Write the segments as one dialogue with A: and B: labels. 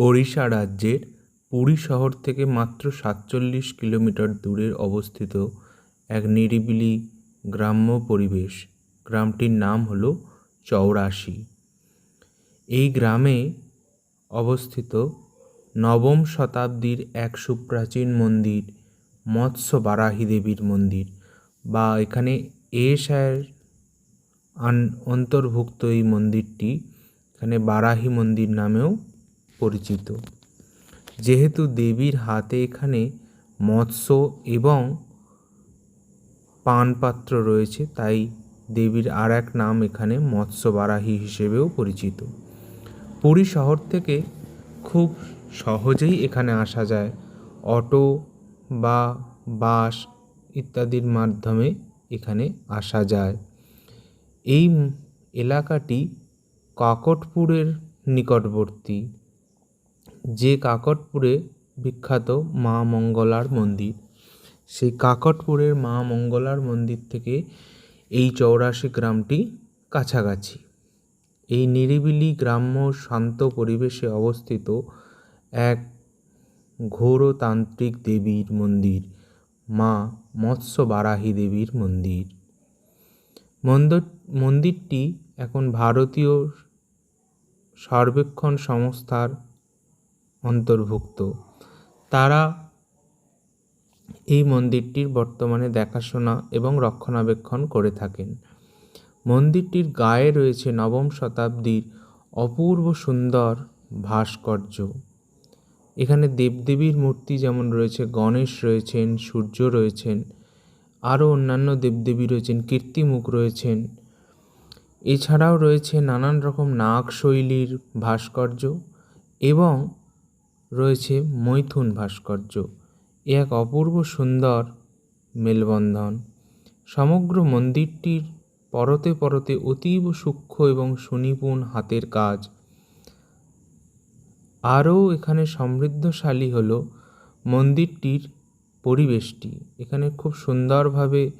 A: ওড়িশা রাজ্যের পুরী শহর থেকে মাত্র সাতচল্লিশ কিলোমিটার দূরে অবস্থিত এক নিরিবিলি গ্রাম্য পরিবেশ। গ্রামটির নাম হলো চৌরাশি। এই গ্রামে অবস্থিত নবম শতাব্দীর এক সুপ্রাচীন মন্দির, মৎস্য বারাহী দেবীর মন্দির বা এখানে এশায়ের অন্তর্ভুক্ত এই মন্দিরটি এখানে বারাহী মন্দির নামেও পরিচিত। যেহেতু দেবীর হাতে এখানে মৎস্য এবং পানপাত্র রয়েছে, তাই দেবীর আর এক নাম এখানে মৎস্য বারাহী হিসেবেও পরিচিত। পুরী শহর থেকে খুব সহজেই এখানে আসা যায়। অটো বা বাস ইত্যাদির মাধ্যমে এখানে আসা যায়। এই এলাকাটি কাকটপুরের নিকটবর্তী। যে কাকটপুরে বিখ্যাত মা মঙ্গলার মন্দির, সেই কাকটপুরের মা মঙ্গলার মন্দির থেকে এই চৌরাশি গ্রামটি কাছাকাছি। এই নিরিবিলি গ্রাম্য শান্ত পরিবেশে অবস্থিত এক ঘোরতান্ত্রিক দেবীর মন্দির, মা মৎস্য বারাহী দেবীর মন্দির। মন্দির মন্দিরটি এখন ভারতীয় সর্বেক্ষণ সংস্থার অন্তর্ভুক্ত। তারা এই মন্দিরটির বর্তমানে দেখাশোনা এবং রক্ষণাবেক্ষণ করে থাকেন। মন্দিরটির গায়ে রয়েছে নবম শতাব্দীর অপূর্ব সুন্দর ভাস্কর্য। এখানে দেবদেবীর মূর্তি যেমন রয়েছে, গণেশ রয়েছেন, সূর্য রয়েছেন, আরও অন্যান্য দেবদেবী রয়েছেন, কীর্তিমুখ রয়েছেন। এছাড়াও রয়েছে নানান রকম নাগ শৈলীর ভাস্কর্য এবং রয়েছে মৈথুন ভাস্কর্য। এ এক অপূর্ব সুন্দর মেলবন্ধন। সমগ্র মন্দিরটির পরতে পরতে অতীব সূক্ষ্ম এবং সুনিপুণ হাতের কাজ। আরও এখানে সমৃদ্ধশালী হল মন্দিরটির পরিবেশটি। এখানে খুব সুন্দরভাবে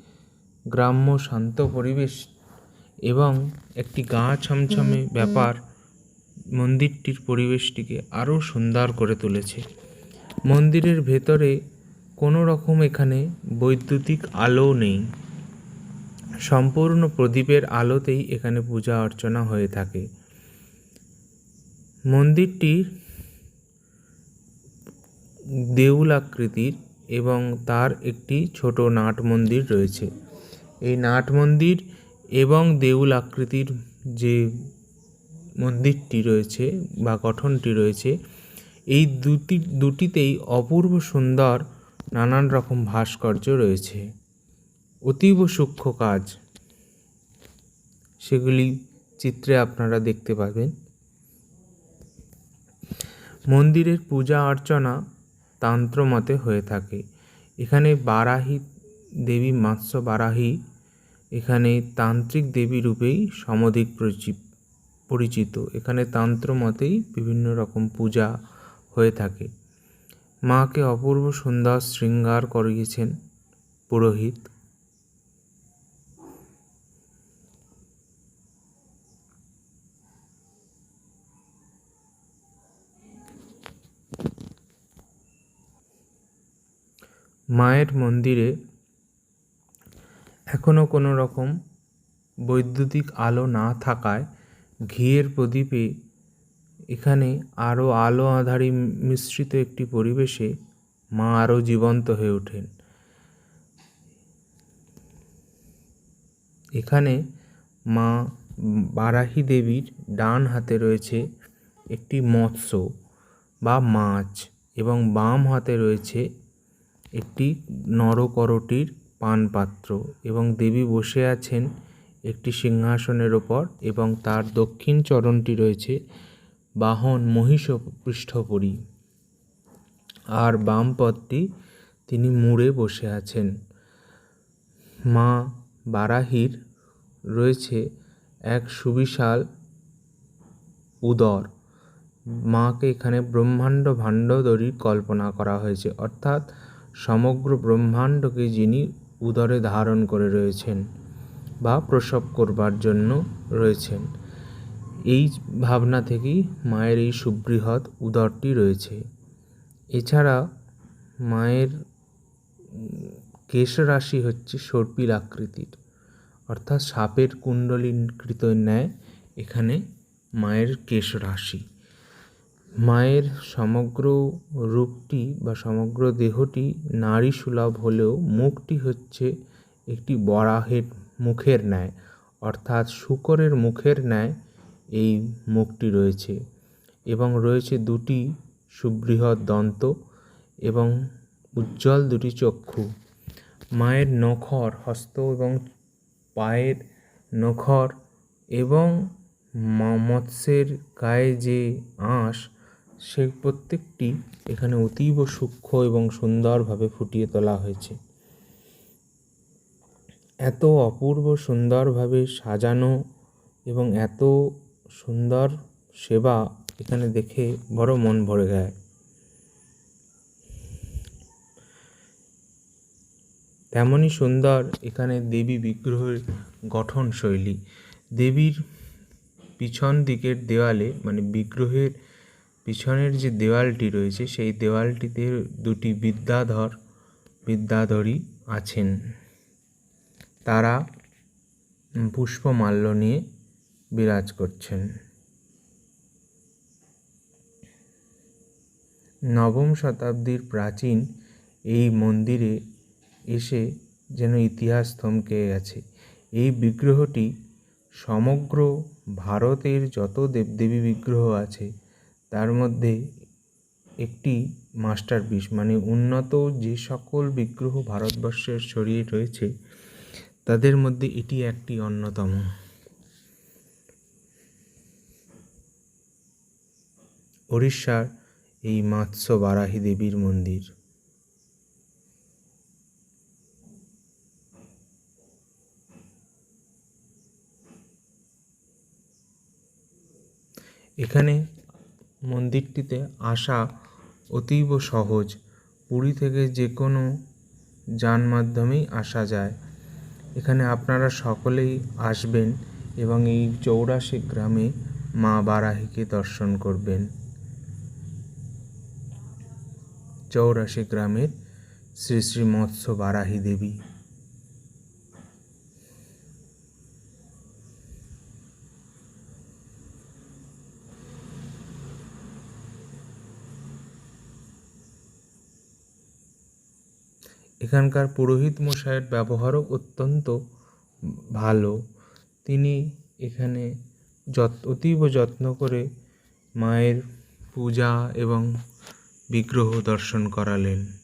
A: গ্রাম্য শান্ত পরিবেশ এবং একটি গা ছমছমে ব্যাপার মন্দিরটির পরিবেশটিকে আরও সুন্দর করে তুলেছে। মন্দিরের ভেতরে কোনো রকম এখানে বৈদ্যুতিক আলো নেই। সম্পূর্ণ প্রদীপের আলোতেই এখানে পূজা অর্চনা হয়ে থাকে। মন্দিরটি দেউল আকৃতির এবং তার একটি ছোট নাট মন্দির রয়েছে। এই নাট মন্দির এবং দেউল আকৃতির যে মন্দিরটি রয়েছে বা গঠনটি রয়েছে। এই দুটি, দুটিতেই অপূর্ব সুন্দর নানান রকম ভাস্কর্য রয়েছে। অতীব সূক্ষ্ম কাজ। সেগুলি চিত্রে আপনারা দেখতে পাবেন। মন্দিরের পূজা অর্চনা তান্ত্রমতে হয়ে থাকে। এখানে বারাহী দেবী মাৎস্য বারাহী, এখানে তান্ত্রিক দেবী রূপেই সমধিক পরিচিত। এখানে তান্ত্র মতেই বিভিন্ন রকম পূজা হয়ে থাকে। মাকে অপূর্ব সুন্দর শৃঙ্গার করিয়েছেন পুরোহিত। মায়ের মন্দিরে এখনও কোনো রকম বৈদ্যুতিক আলো না থাকায় ঘিয়ের প্রদীপে এখানে আরও আলো আঁধারি মিশ্রিত একটি পরিবেশে মা আরও জীবন্ত হয়ে ওঠেন। এখানে মা বারাহী দেবীর ডান হাতে রয়েছে একটি মৎস্য বা মাছ এবং বাম হাতে রয়েছে একটি নরকরটির পানপাত্র এবং দেবী বসে আছেন একটি সিংহাসনের ওপর এবং তার দক্ষিণ চরণটি রয়েছে বাহন মহিষ পৃষ্ঠপরি। আর বাম পদটি তিনি মুড়ে বসে আছেন। মা বারাহির রয়েছে এক সুবিশাল উদর। মাকে এখানে ব্রহ্মাণ্ড ভাণ্ডদরীর কল্পনা করা হয়েছে। অর্থাৎ সমগ্র ব্রহ্মাণ্ডকে যিনি উদরে ধারণ করে রয়েছেন। বা প্রসব করবার জন্য রয়েছেন। এই ভাবনা থেকেই মায়ের এই সুবৃহৎ উদরটি রয়েছে। এছাড়া মায়ের কেশরাশি হচ্ছে সর্পিল আকৃতির, অর্থাৎ সাপের কুণ্ডলীকৃত ন্যায় এখানে মায়ের কেশরাশি। মায়ের সমগ্র রূপটি বা সমগ্র দেহটি নারী সুলভ হলেও মুখটি হচ্ছে একটি বরাহের মুখের ন্যায়, অর্থাৎ শূকরের মুখের ন্যায় এই মুখটি রয়েছে এবং রয়েছে দুটি সুবৃহৎ দন্ত এবং উজ্জ্বল দুটি চক্ষু। মায়ের নখর, হস্ত এবং পায়ের নখর এবং মৎস্যের গায়ে যে আঁশ, সে প্রত্যেকটি এখানে অতীব সূক্ষ্ম এবং সুন্দরভাবে ফুটিয়ে তোলা হয়েছে। এত অপূর্ব সুন্দরভাবে সাজানো এবং এত সুন্দর সেবা এখানে দেখে বড় মন ভরে যায়। তেমনই সুন্দর এখানে দেবী বিগ্রহের গঠন শৈলী। দেবীর পিছন দিকের দেওয়ালে মানে বিগ্রহের পিছনের যে দেওয়ালটি রয়েছে, সেই দেওয়ালটিতে দুটি বিদ্যাধর, বিদ্যাধরী আছেন। তারা পুষ্পমাল্য নিয়ে বিরাজ করছেন। নবম শতাব্দীর প্রাচীন এই মন্দিরে এসে যেন ইতিহাস থমকে গেছে। এই বিগ্রহটি সমগ্র ভারতের যত দেবদেবী বিগ্রহ আছে, তার মধ্যে একটি মাস্টারপিস মানে উন্নত যে সকল বিগ্রহ ভারতবর্ষের ছড়িয়ে রয়েছে তাদের মধ্যে এটি একটি অন্যতম। উড়িষ্যার এই মাৎস্য বারাহী দেবীর মন্দির। এখানে মন্দিরটিতে আসা অতীব সহজ। পুরী থেকে যে কোনো যান মাধ্যমেই আসা যায়। এখানে আপনারা সকলেই আসবেন এবং এই চৌরাশি গ্রামে মা বারাহিকে দর্শন করবেন। চৌরাশি গ্রামের শ্রী শ্রী মৎস্য বারাহি দেবী। এখানকার পুরোহিত মশাইয়ের ব্যবহারও অত্যন্ত ভালো। তিনি এখানে যত, অতীব যত্ন করে মায়ের পূজা এবং বিগ্রহ দর্শন করালেন।